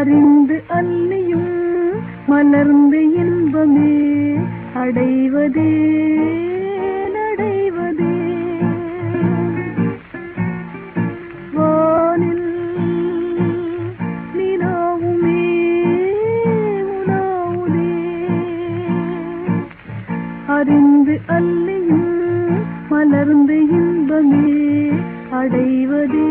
அறிந்து அல்லியும் மலர்ந்து இன்பமே. அடைவதே நடைவதே. வானில் நிலாவுமே உலாவுதே அறிந்து அல்லையும் மலர்ந்து இன்பமே. அடைவதே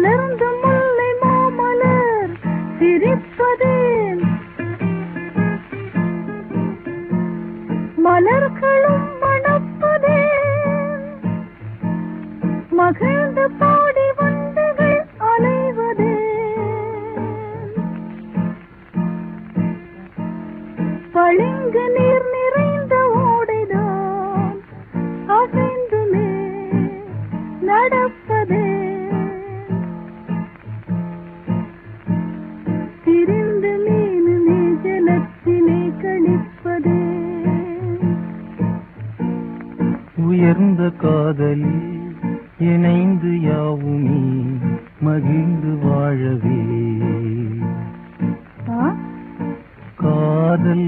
மலர்ந்த முல்லை மாமலர் சிரிப்பதே மலர்களும் மணப்பதே மகிழ்ந்து பாடி வண்டுகள் அலைவதே பளிங்கு நீ உயர்ந்த காதலி இணைந்து யாவுமே மகிழ்ந்து வாழவே? காதல்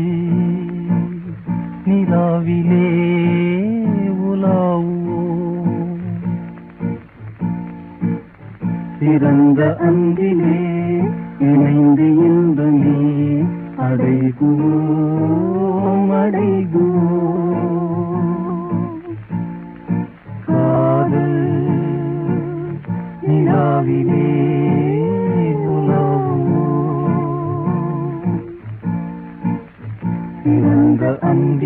நிலாவிலே உலாவோ பிறந்த அன்பிலே இணைந்து இன்பமே அடைகுவோம் அடைகுவோம் பிறந்த